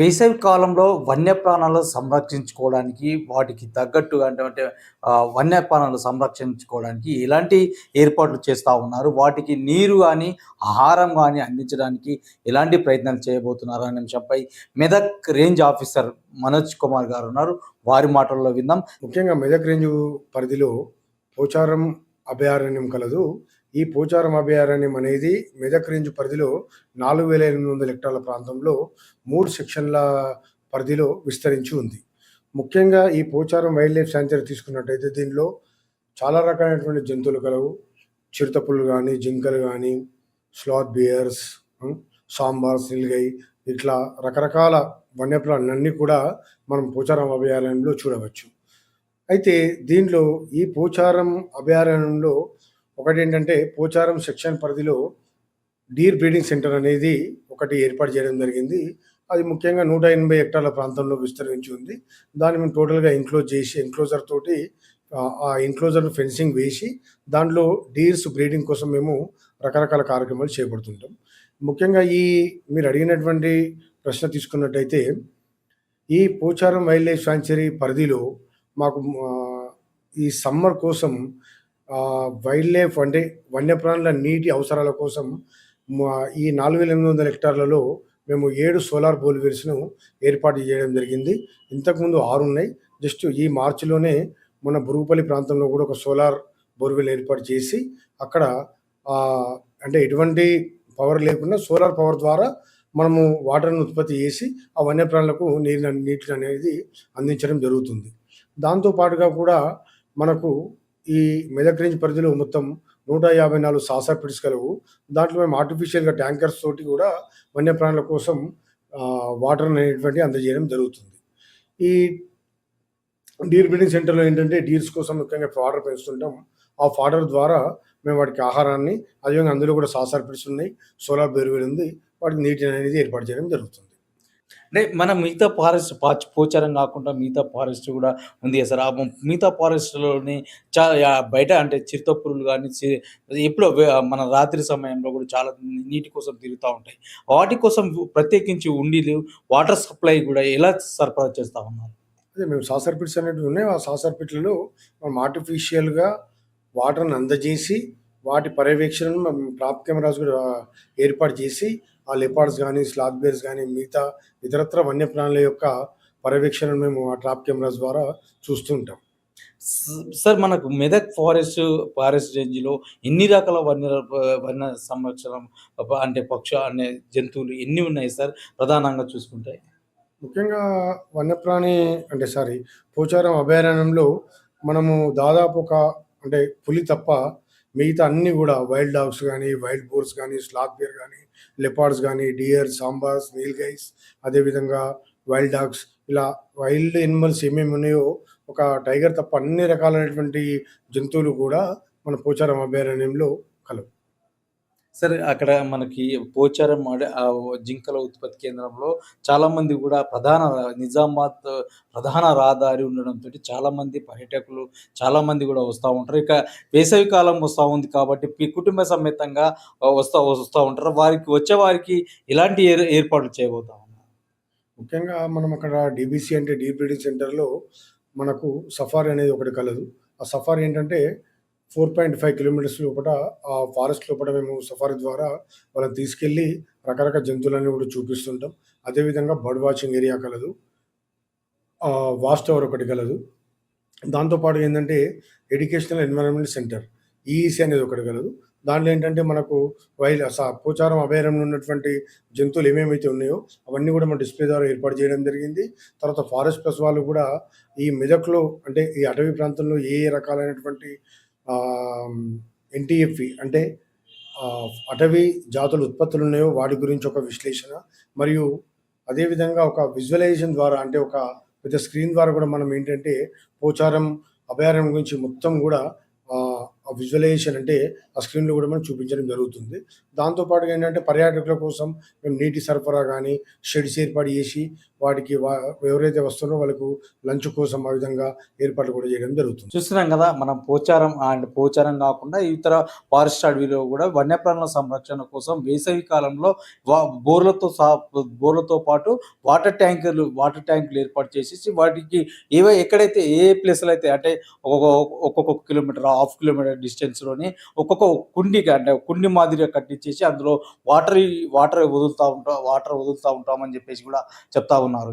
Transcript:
వేసవి కాలంలో వన్యప్రాణాలు సంరక్షించుకోవడానికి వాటికి తగ్గట్టు అంటే వన్యప్రాణాలు సంరక్షించుకోవడానికి ఎలాంటి ఏర్పాట్లు చేస్తూ ఉన్నారు? వాటికి నీరు కానీ ఆహారం కానీ అందించడానికి ఎలాంటి ప్రయత్నాలు చేయబోతున్నారు అనే అంశంపై మెదక్ రేంజ్ ఆఫీసర్ మనోజ్ కుమార్ గారు ఉన్నారు. వారి మాటల్లో విందాం. ముఖ్యంగా మెదక్ రేంజ్ పరిధిలో పోచారం అభయారణ్యం కలదు. ఈ పోచారం అభయారణ్యం అనేది మెదక్ రేంజ్ పరిధిలో నాలుగు వేల ఎనిమిది వందల హెక్టార్ల ప్రాంతంలో మూడు సెక్షన్ల పరిధిలో విస్తరించి ఉంది. ముఖ్యంగా ఈ పోచారం వైల్డ్ లైఫ్ శాంచరీ తీసుకున్నట్టయితే దీనిలో చాలా రకాలైనటువంటి జంతువులు కలవు. చిరుతపులు కానీ జింకలు కానీ స్లాత్ బియర్స్ సాంబార్ సిల్గై ఇట్లా రకరకాల వన్యప్రాణులన్నీ కూడా మనం పోచారం అభయారణ్యంలో చూడవచ్చు. అయితే దీనిలో ఈ పోచారం అభయారణ్యంలో ఒకటి ఏంటంటే పోచారం సెక్షన్ పరిధిలో డీర్ బ్రీడింగ్ సెంటర్ అనేది ఒకటి ఏర్పాటు చేయడం జరిగింది. అది ముఖ్యంగా నూట ఎనభై హెక్టార్ల ప్రాంతంలో విస్తరించి ఉంది. దాన్ని మేము టోటల్గా ఎంక్లోజ్ చేసి ఎంక్లోజర్ తోటి ఆ- ఆ ఫెన్సింగ్ వేసి దాంట్లో డీర్స్ బ్రీడింగ్ కోసం మేము రకరకాల కార్యక్రమాలు చేపడుతుంటాం. ముఖ్యంగా ఈ మీరు అడిగినటువంటి ప్రశ్న తీసుకున్నట్టయితే ఈ పోచారం వైల్డ్ లైఫ్ శాంచురీ పరిధిలో మాకు ఈ సమ్మర్ కోసం వైల్డ్ లైఫ్ అంటే వన్యప్రాణుల నీటి అవసరాల కోసం మా- ఈ నాలుగు వేల ఎనిమిది వందల హెక్టార్లలో మేము ఏడు సోలార్ బోల్వెల్స్ను ఏర్పాటు చేయడం జరిగింది. ఇంతకుముందు ఆరు ఉన్నాయి. జస్ట్ ఈ మార్చిలోనే మన బురుగుపల్లి ప్రాంతంలో కూడా ఒక సోలార్ బోర్వెల్ ఏర్పాటు చేసి అక్కడ అంటే ఎటువంటి పవర్ లేకుండా సోలార్ పవర్ ద్వారా మనము వాటర్ను ఉత్పత్తి చేసి ఆ వన్యప్రాణులకు నీరు నీటిని అనేది అందించడం జరుగుతుంది. దాంతో పాటుగా కూడా మనకు ఈ మెదక్ రేంజ్ పరిధిలో మొత్తం నూట యాభై నాలుగు సాసా పిట్స్ కలవు. దాంట్లో మేము ఆర్టిఫిషియల్గా ట్యాంకర్స్ తోటి కూడా వన్యప్రాణుల కోసం వాటర్ అనేటువంటి అందజేయడం జరుగుతుంది. ఈ డీర్ బ్రీడింగ్ సెంటర్లో ఏంటంటే డీర్స్ కోసం ముఖ్యంగా ఫాడర్ పెంచుతుంటాం. ఆ ఫాడర్ ద్వారా మేము వాటికి ఆహారాన్ని అదేవిధంగా అందులో కూడా సాసార్ పిట్స్ ఉన్నాయి సోలార్ బెరువులు ఉంది వాటికి నీటిని అనేది ఏర్పాటు చేయడం జరుగుతుంది. అంటే మన మిగతా ఫారెస్ట్ పాచ్ పోచారం కాకుండా మిగతా ఫారెస్ట్ కూడా ఉంది కదా సార్. ఆ మిగతా ఫారెస్ట్లోని చా బయట అంటే చిరుతపురులు కానీ ఎప్పుడో మన రాత్రి సమయంలో కూడా చాలా నీటి కోసం తిరుగుతూ ఉంటాయి. వాటి కోసం ప్రత్యేకించి ఉండీలు వాటర్ సప్లై కూడా ఎలా సరఫరా చేస్తూ ఉన్నారు? అదే మేము సాసర్ పిట్స్ అనేటివి ఉన్నాయి. ఆ సాసర్ పిట్లలో మనం ఆర్టిఫిషియల్గా వాటర్ని అందజేసి వాటి పర్యవేక్షణను ట్రాప్ కెమెరాస్ కూడా ఏర్పాటు చేసి ఆ లెపార్డ్స్ కానీ స్లాత్ బేర్స్ కానీ మిగతా ఇతరత్ర వన్యప్రాణుల యొక్క పర్యవేక్షణను మేము ఆ ట్రాప్ కెమెరాస్ ద్వారా చూస్తుంటాం స- సార్ మనకు మెదక్ ఫారెస్ట్ ఫారెస్ట్ రేంజ్లో ఎన్ని రకాల వన్య వన్య సంరక్షణ అంటే పక్ష అనే జంతువులు ఎన్ని ఉన్నాయి సార్? ప్రధానంగా చూసుకుంటే. ముఖ్యంగా వన్యప్రాణి అంటే సారీ పోచారం అభయారణ్యంలో మనము దాదాపు ఒక అంటే పులి తప్ప మిగతా అన్ని కూడా వైల్డ్ డాగ్స్ కానీ వైల్డ్ బోర్స్ కానీ స్లాత్ బియర్ కానీ లెపార్డ్స్ కానీ డియర్ సాంబార్స్ నీల్ గైస్ అదేవిధంగా వైల్డ్ డాగ్స్ ఇలా వైల్డ్ ఎనిమల్స్ ఏమేమి ఉన్నాయో ఒక టైగర్ తప్ప అన్ని రకాలైనటువంటి జంతువులు కూడా మన పోచారం అభయారణ్యంలో కలవు. సరే అక్కడ మనకి పోచారం మాడే ఆ జింకల ఉత్పత్తి కేంద్రంలో చాలామంది కూడా ప్రధాన నిజామాబాద్ ప్రధాన రహదారి ఉండడంతో చాలామంది పర్యాటకులు చాలామంది కూడా వస్తూ ఉంటారు. ఇక వేసవి కాలం వస్తూ ఉంది కాబట్టి కుటుంబ సమేతంగా వస్తూ వస్తూ ఉంటారు. వారికి వచ్చే వారికి ఇలాంటి ఏర్ ఏర్పాట్లు చేయబోతా ఉన్నారు. ముఖ్యంగా మనం అక్కడ డీబీసీ అంటే డిబిడి సెంటర్లో మనకు సఫారీ అనేది ఒకటి కలదు. ఆ సఫారీ ఏంటంటే ఫోర్ పాయింట్ ఫైవ్ కిలోమీటర్స్ లోపల ఆ ఫారెస్ట్ లోపల మేము సఫారీ ద్వారా వాళ్ళని తీసుకెళ్ళి రకరకాల జంతువులన్నీ కూడా చూపిస్తుంటాం. అదేవిధంగా బర్డ్ వాచింగ్ ఏరియా కలదు. వాచ్ టవర్ ఒకటి కలదు. దాంతోపాటు ఏంటంటే ఎడ్యుకేషనల్ ఎన్విరాన్మెంట్ సెంటర్ ఈఈసీ అనేది ఒకటి కలదు. దాంట్లో ఏంటంటే మనకు వైల్ పోచారం అభయారణ్యంలో ఉన్నటువంటి జంతువులు ఏమేమైతే ఉన్నాయో అవన్నీ కూడా మన డిస్ప్లే ద్వారా ఏర్పాటు చేయడం జరిగింది. తర్వాత ఫారెస్ట్ ప్లస్ వాళ్ళు కూడా ఈ మెదక్లో అంటే ఈ అటవీ ప్రాంతంలో ఏ ఏ రకాలైనటువంటి ఎన్టీఎఫ్ఈ అంటే అటవీ జాతుల ఉత్పత్తులు ఉన్నాయో వాటి గురించి ఒక విశ్లేషణ మరియు అదేవిధంగా ఒక విజువలైజేషన్ ద్వారా అంటే ఒక పెద్ద స్క్రీన్ ద్వారా కూడా మనం ఏంటంటే పోచారం అభయారణ్యం గురించి మొత్తం కూడా విజువలైజేషన్ అంటే ఆ స్క్రీన్‌లో కూడా మనం చూపించడం జరుగుతుంది. దాంతోపాటుగా ఏంటంటే పర్యాటకుల కోసం మేము నీటి సరఫరా కానీ షెడ్స్ ఏర్పాటు చేసి వాటికి వా ఎవరైతే వస్తున్నారో వాళ్ళకు లంచ్ కోసం ఆ విధంగా ఏర్పాట్లు కూడా చేయడం జరుగుతుంది. చూస్తున్నాం కదా మనం పోచారం అండ్ పోచారం కాకుండా ఇతర ఫారెస్ట్ అడవిలో కూడా వన్యప్రాణుల సంరక్షణ కోసం వేసవి కాలంలో వా బోర్లతో సా బోర్లతో పాటు వాటర్ ట్యాంకర్లు వాటర్ ట్యాంకులు ఏర్పాటు చేసేసి వాటికి ఏవో ఎక్కడైతే ఏ ప్లేస్‌లో అయితే అంటే ఒక్కొక్క ఒక్కొక్క కిలోమీటర్, హాఫ్ కిలోమీటర్ డిస్టెన్స్‌లోని ఒక్కొక్క కుండి అంటే కుండి మాదిరిగా కట్టించేసి అందులో వాటర్ వాటర్ వదులుతా ఉంటాం వాటర్ వదులుతా ఉంటామని చెప్పేసి కూడా చెప్తా ఉన్నారు.